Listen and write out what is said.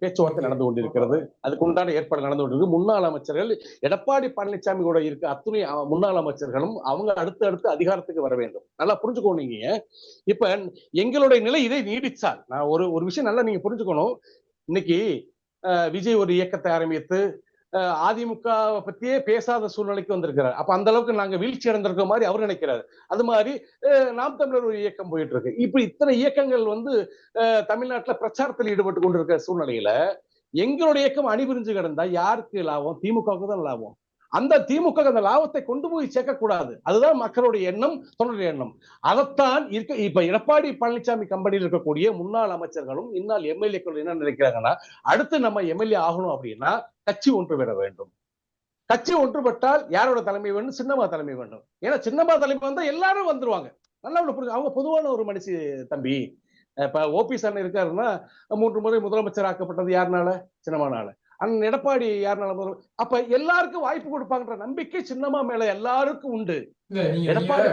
பேச்சுவார்த்தை நடந்து கொண்டிருக்கிறது. அதுக்கு உண்டான ஏற்பாடு நடந்து கொண்டிருக்கு. முன்னாள் அமைச்சர்கள் எடப்பாடி பழனிசாமி கூட இருக்க அத்துணை முன்னாள் அமைச்சர்களும் அவங்க அடுத்து அடுத்து அதிகாரத்துக்கு வர வேண்டும். நல்லா புரிஞ்சுக்கணும் இப்ப எங்களுடைய நிலை இதை நீடிச்சால் நான் ஒரு ஒரு விஷயம் நல்லா நீங்க புரிஞ்சுக்கணும். இன்னைக்கு விஜய் ஒரு இயக்கத்தை ஆரம்பித்து அதிமுக பத்தியே பேசாத சூழ்நிலைக்கு வந்திருக்கிறார். அப்ப அந்த அளவுக்கு நாங்க வீழ்ச்சி அடைந்திருக்க மாதிரி அவர் நினைக்கிறாரு. அது மாதிரி நாம் தமிழர் ஒரு இயக்கம் போயிட்டு இருக்கு இப்ப இத்தனை இயக்கங்கள் வந்து தமிழ்நாட்டுல பிரச்சாரத்தில் ஈடுபட்டு கொண்டிருக்கிற சூழ்நிலையில எங்களுடைய இயக்கம் அணிபுரிஞ்சு கிடந்தா யாருக்கு லாபம்? திமுகவுக்கு தான் லாபம். அந்த திமுக அந்த லாபத்தை கொண்டு போய் சேர்க்கக்கூடாது. அதுதான் மக்களுடைய எண்ணம் தொண்டருடைய எண்ணம். அதைத்தான் இருக்க இப்ப எடப்பாடி பழனிசாமி கம்பெனியில் இருக்கக்கூடிய முன்னாள் அமைச்சர்களும் இன்னால் எம்எல்ஏக்கள் என்ன நினைக்கிறாங்கன்னா அடுத்து நம்ம எம்எல்ஏ ஆகணும் அப்படின்னா கட்சி ஒன்று பெற வேண்டும். கட்சி ஒன்றுபட்டால் யாரோட தலைமை வேண்டும் சின்னமா தலைமை வேண்டும். ஏன்னா சின்னமா தலைமை வந்தா எல்லாரும் வந்துருவாங்க. நல்லா புரிஞ்சு அவங்க பொதுவான ஒரு மனுஷி தம்பி. இப்ப ஓபிஎஸ் அண்ணன் இருக்காருன்னா மூன்று முறை முதலமைச்சர் ஆக்கப்பட்டது யாருனால? சின்னமானால அண்ணன் எடப்பாடி யாருனால முதல் அப்ப எல்லாருக்கும் வாய்ப்பு கொடுப்பாங்கன்ற நம்பிக்கை சின்னமா மேல எல்லாருக்கும் உண்டு. எடப்பாடி